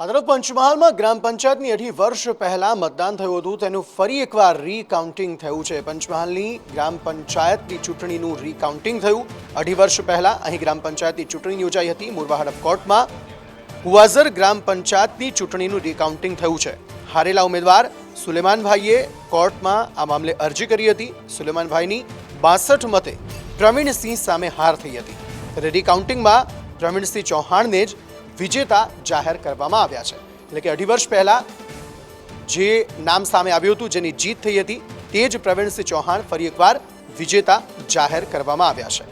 આ તરફ પંચમહાલમાં ગ્રામ પંચાયતની અઢી વર્ષ પહેલાં મતદાન થયું હતું. તેનું ફરી એકવાર રીકાઉન્ટિંગ થયું છે. પંચમહાલની ગ્રામ પંચાયતની ચૂંટણીનું રીકાઉન્ટિંગ થયું. અઢી વર્ષ પહેલાં અહીં ગ્રામ પંચાયતની ચૂંટણી યોજાઈ હતી. મોરવા હડપ કોર્ટમાં હુવાઝર ગ્રામ પંચાયતની ચૂંટણીનું રીકાઉન્ટિંગ થયું છે. હારેલા ઉમેદવાર સુલેમાનભાઈએ કોર્ટમાં આ મામલે અરજી કરી હતી. સુલેમાનભાઈની બાસઠ મતે પ્રવીણસિંહ સામે હાર થઈ હતી. ત્યારે રીકાઉન્ટિંગમાં પ્રવીણસિંહ ચૌહાણને જ વિજેતા જાહેર કરવામાં આવ્યા છે. એટલે કે અઢી વર્ષ પહેલાં જે નામ સામે આવ્યું હતું, જેની જીત થઈ હતી, તે જ પ્રવીણસિંહ ચૌહાણ ફરી એકવાર વિજેતા જાહેર કરવામાં આવ્યા છે.